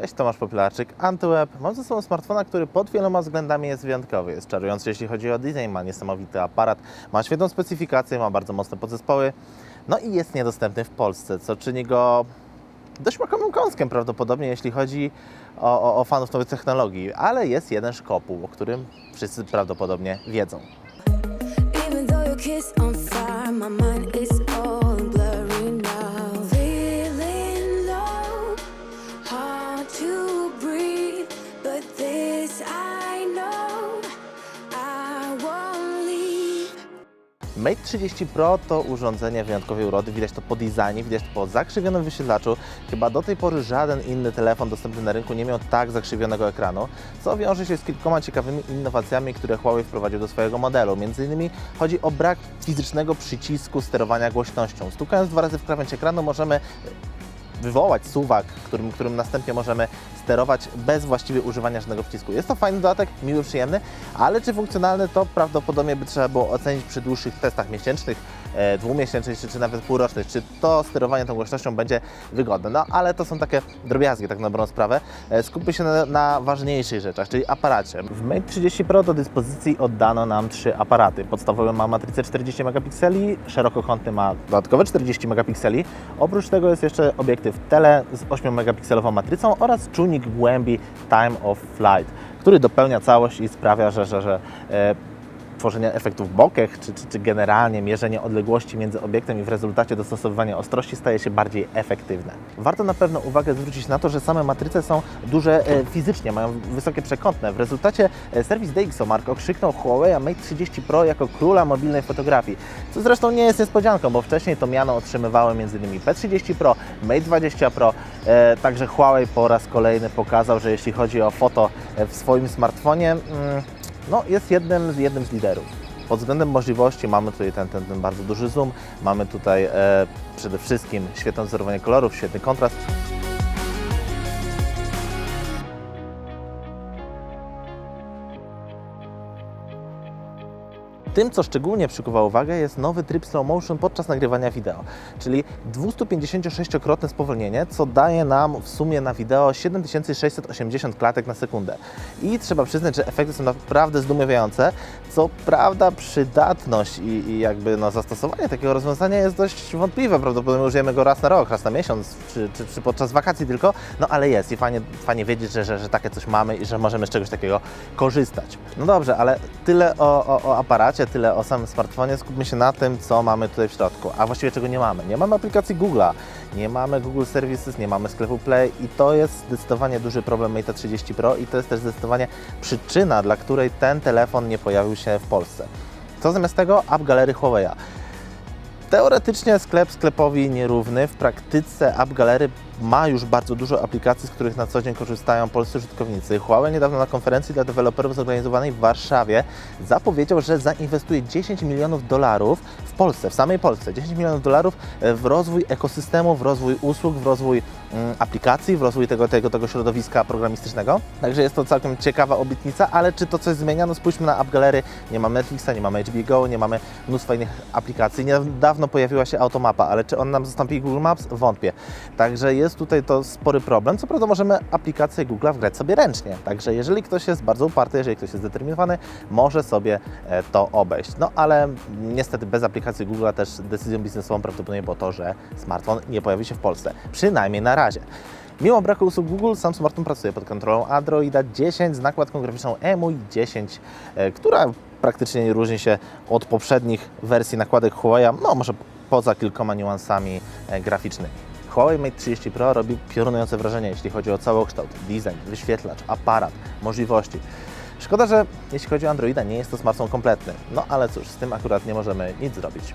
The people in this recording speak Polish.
Cześć, Tomasz Popilarczyk, Antyweb. Mam ze sobą smartfona, który pod wieloma względami jest wyjątkowy. Jest czarujący, jeśli chodzi o design, ma niesamowity aparat, ma świetną specyfikację, ma bardzo mocne podzespoły. No i jest niedostępny w Polsce, co czyni go dość łakomym kąskiem prawdopodobnie, jeśli chodzi o, o, o fanów nowych technologii. Ale jest jeden szkopuł, o którym wszyscy prawdopodobnie wiedzą. Even though your kiss on fire, my mind is Mate 30 Pro to urządzenie wyjątkowej urody, widać to po designie, widać to po zakrzywionym wyświetlaczu. Chyba do tej pory żaden inny telefon dostępny na rynku nie miał tak zakrzywionego ekranu, co wiąże się z kilkoma ciekawymi innowacjami, które Huawei wprowadził do swojego modelu. Między innymi chodzi o brak fizycznego przycisku sterowania głośnością. Stukając dwa razy w krawędź ekranu możemy wywołać suwak, którym, którym następnie możemy sterować bez właściwie używania żadnego przycisku. Jest to fajny dodatek, miły, przyjemny, ale czy funkcjonalny to prawdopodobnie by trzeba było ocenić przy dłuższych testach miesięcznych, dwumiesięcznych czy, czy nawet półrocznych, czy to sterowanie tą głośnością będzie wygodne. No ale to są takie drobiazgi, tak na dobrą sprawę. E, skupmy się na, na ważniejszych rzeczach, czyli aparacie. W Mate 30 Pro do dyspozycji oddano nam trzy aparaty. Podstawowy ma matrycę 40 megapikseli, szerokokątny ma dodatkowe 40 megapikseli. Oprócz tego jest jeszcze obiektyw tele z 8 megapikselową matrycą oraz czujnik głębi Time of Flight, który dopełnia całość i sprawia, że, że, że e, tworzenie efektów bokeh, czy, czy, czy generalnie mierzenie odległości między obiektem i w rezultacie dostosowywanie ostrości staje się bardziej efektywne. Warto na pewno uwagę zwrócić na to, że same matryce są duże e, fizycznie, mają wysokie przekątne. W rezultacie e, serwis DxOMark okrzyknął Huawei Mate 30 Pro jako króla mobilnej fotografii, co zresztą nie jest niespodzianką, bo wcześniej to miano otrzymywały m.in. P30 Pro, Mate 20 Pro, e, także Huawei po raz kolejny pokazał, że jeśli chodzi o foto w swoim smartfonie, mm, no, jest jednym, jednym z liderów. Pod względem możliwości mamy tutaj ten, ten, ten bardzo duży zoom, mamy tutaj e, przede wszystkim świetne wzorowanie kolorów, świetny kontrast. Tym, co szczególnie przykuwa uwagę, jest nowy tryb slow motion podczas nagrywania wideo, czyli 256-krotne spowolnienie, co daje nam w sumie na wideo 7680 klatek na sekundę. I trzeba przyznać, że efekty są naprawdę zdumiewające. Co prawda przydatność i, i jakby no, zastosowanie takiego rozwiązania jest dość wątpliwe. Prawdopodobnie użyjemy go raz na rok, raz na miesiąc, czy, czy, czy podczas wakacji tylko, no ale jest i fajnie, fajnie wiedzieć, że, że, że takie coś mamy i że możemy z czegoś takiego korzystać. No dobrze, ale tyle o, o, o aparacie, tyle o samym smartfonie. Skupmy się na tym, co mamy tutaj w środku, a właściwie czego nie mamy. Nie mamy aplikacji Google'a, nie mamy Google Services, nie mamy sklepu Play i to jest zdecydowanie duży problem Mate 30 Pro i to jest też zdecydowanie przyczyna, dla której ten telefon nie pojawił się w Polsce. Co zamiast tego? App Galery Huawei'a. Teoretycznie sklep sklepowi nierówny, w praktyce App Gallery ma już bardzo dużo aplikacji, z których na co dzień korzystają polscy użytkownicy. Huawei niedawno na konferencji dla deweloperów zorganizowanej w Warszawie zapowiedział, że zainwestuje 10 milionów dolarów w Polsce, w samej Polsce, 10 milionów dolarów w rozwój ekosystemu, w rozwój usług, w rozwój aplikacji, w rozwój tego, tego, tego środowiska programistycznego. Także jest to całkiem ciekawa obietnica, ale czy to coś zmienia? No spójrzmy na App Gallery. Nie mamy Netflixa, nie mamy HBO nie mamy mnóstwo innych aplikacji. Niedawno pojawiła się Automapa, ale czy on nam zastąpi Google Maps? Wątpię. Także jest tutaj to spory problem. Co prawda możemy aplikację Google wgrać sobie ręcznie. Także jeżeli ktoś jest bardzo uparty, jeżeli ktoś jest zdeterminowany, może sobie e, to obejść. No ale niestety bez aplikacji Google też decyzją biznesową prawdopodobnie było to, że smartfon nie pojawi się w Polsce. Przynajmniej na razie. Mimo braku usług Google, sam smartfon pracuje pod kontrolą Androida 10 z nakładką graficzną EMUI 10, e, która praktycznie nie różni się od poprzednich wersji nakładek Huawei, no może poza kilkoma niuansami e, graficznymi. Huawei Mate 30 Pro robi piorunujące wrażenie, jeśli chodzi o całokształt, design, wyświetlacz, aparat, możliwości. Szkoda, że jeśli chodzi o Androida, nie jest to smartfon kompletny. No ale cóż, z tym akurat nie możemy nic zrobić.